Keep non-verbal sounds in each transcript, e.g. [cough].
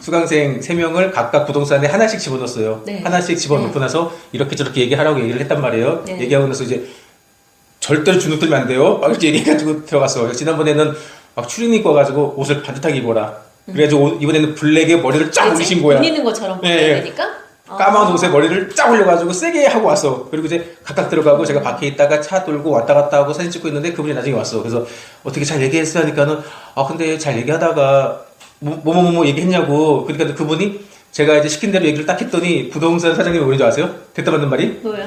수강생 3명을 각각 부동산에 하나씩 집어넣었어요. 네. 하나씩 집어넣고 나서 이렇게 저렇게 얘기하라고 얘기를 했단 말이에요. 네. 얘기하고 나서 이제 절대로 주눅 들면 안 돼요. 막 이렇게 얘기해가지고 들어갔어. 지난번에는 막 추리닝 입고 와가지고 옷을 반듯하게 입어라. 그래가지고 오- 이번에는 블랙에 머리를 쫙 올리신 거야. 돈 있는 것처럼 예, 보여야 예. 되니까. 아. 까만 옷에 머리를 쫙 올려가지고 세게 하고 왔어. 그리고 이제 각각 들어가고 제가 밖에 있다가 차 돌고 왔다 갔다 하고 사진 찍고 있는데 그분이 나중에 왔어. 그래서 어떻게 잘 얘기했어 하니까는 아 근데 잘 얘기하다가 뭐뭐 뭐 뭐 얘기했냐고. 그러니까 그분이 제가 이제 시킨 대로 얘기를 딱 했더니 부동산 사장님이 줄 아세요? 대답 받는 말이 뭐야?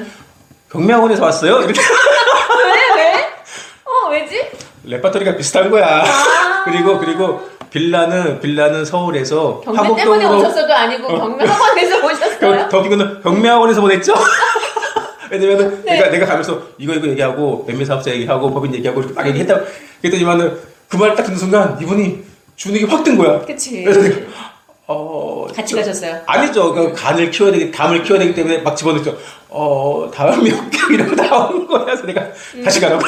경매학원에서 왔어요. 이렇게 왜 왜? [laughs] 어 왜지? 레파토리가 비슷한 거야. 아. [laughs] 그리고 그리고 빌라는 빌라는 서울에서 경매 때문에 오셨어도 아니고 경매 학원에서 [laughs] 오셨어요? 더 기고는 경매학원에서 보냈죠. 왜냐면은 네. 내가 내가 가면서 이거 이거 얘기하고 매매 사업자 얘기하고 법인 얘기하고 이렇게 막 얘기했다. 그랬더니만은 그 말 딱 듣는 순간 이분이 주눅이 확든 거야. 그치. 그래서 내가 어 같이 저- 가셨어요. 아니죠. 그 간을 키워야 되기 담을 키워야 되기 때문에 막 집어넣죠. 어 다음이 없게 이러고 [laughs] 나오는 거야. 그래서 내가 다시 가라고.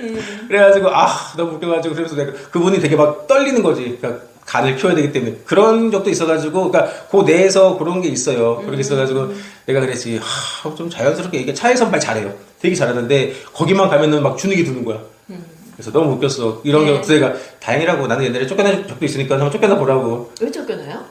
음. 그래가지고 아 너무 웃겨가지고 그래서 내가 그분이 되게 막 떨리는 거지. 그러니까 간을 키워야 되기 때문에 그런 적도 있어가지고 그러니까 그 내에서 그런 게 있어요. 그런 게 있어가지고 내가 그랬지. 하, 좀 자연스럽게 이게 차에 선발 잘해요. 되게 잘하는데 거기만 가면은 막 주눅이 드는 거야. 그래서 너무 웃겼어. 이런 네. 내가 다행이라고 나는 옛날에 쫓겨난 적도 있으니까 한번 쫓겨나 보라고. 왜 쫓겨나요?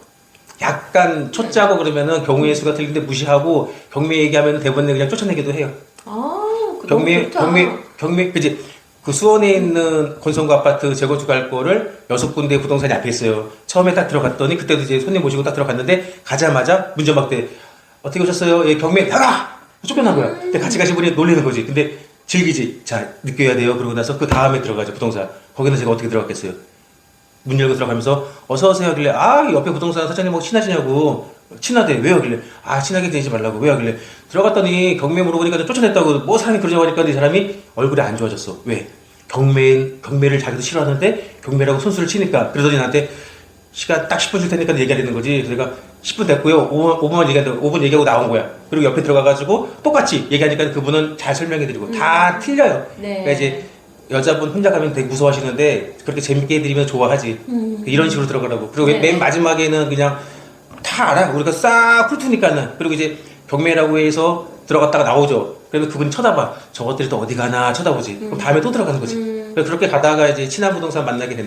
약간 초짜고 그러면은 경우의 수가 틀린데 무시하고 경매 얘기하면 대부분 그냥 쫓아내기도 해요. 아, 경매. 경매 경매 그지 그 수원에 있는 권성구 아파트 재건축 할 거를 여섯 군데 부동산이 앞에 있어요. 처음에 딱 들어갔더니 그때도 이제 손님 모시고 딱 들어갔는데 가자마자 문전박대 어떻게 오셨어요? 예, 경매 나가 쫓겨난 거야. 근데 같이 가신 분이 놀리는 거지. 근데 즐기지. 자 느껴야 돼요. 그러고 나서 그 다음에 들어가죠 부동산. 거기는 제가 어떻게 들어갔겠어요? 문 열고 들어가면서 어서 오세요 하길래 아 옆에 부동산 사장님하고 친하시냐고 친하대 왜 하길래 아 친하게 지내지 말라고 왜 하길래 들어갔더니 경매 물어보니까 쫓아냈다고 뭐 사람이 그러자고 하니까 이 사람이 얼굴이 안 좋아졌어 왜 경매 경매를 자기도 싫어하는데 경매라고 손수를 치니까 그러더니 나한테 시간 딱 10분 줄 테니까 얘기하려는 거지 내가 10분 됐고요 5분, 5분만 얘기하다 5분 얘기하고 나온 거야 그리고 옆에 들어가가지고 똑같이 얘기하니까 그분은 잘 설명해드리고 다 틀려요 네. 그러니까 이제 여자분 혼자 가면 되게 무서워하시는데 그렇게 재밌게 해드리면 좋아하지. 음. 이런 식으로 들어가라고. 그리고 네. 맨 마지막에는 그냥 다 알아. 우리가 싹 훑으니까는. 그리고 이제 경매라고 해서 들어갔다가 나오죠. 그러면 그분이 쳐다봐. 저것들이 또 어디 가나 쳐다보지. 그럼 다음에 또 들어가는 거지. 음. 그래서 그렇게 가다가 이제 친한 부동산 만나게 되는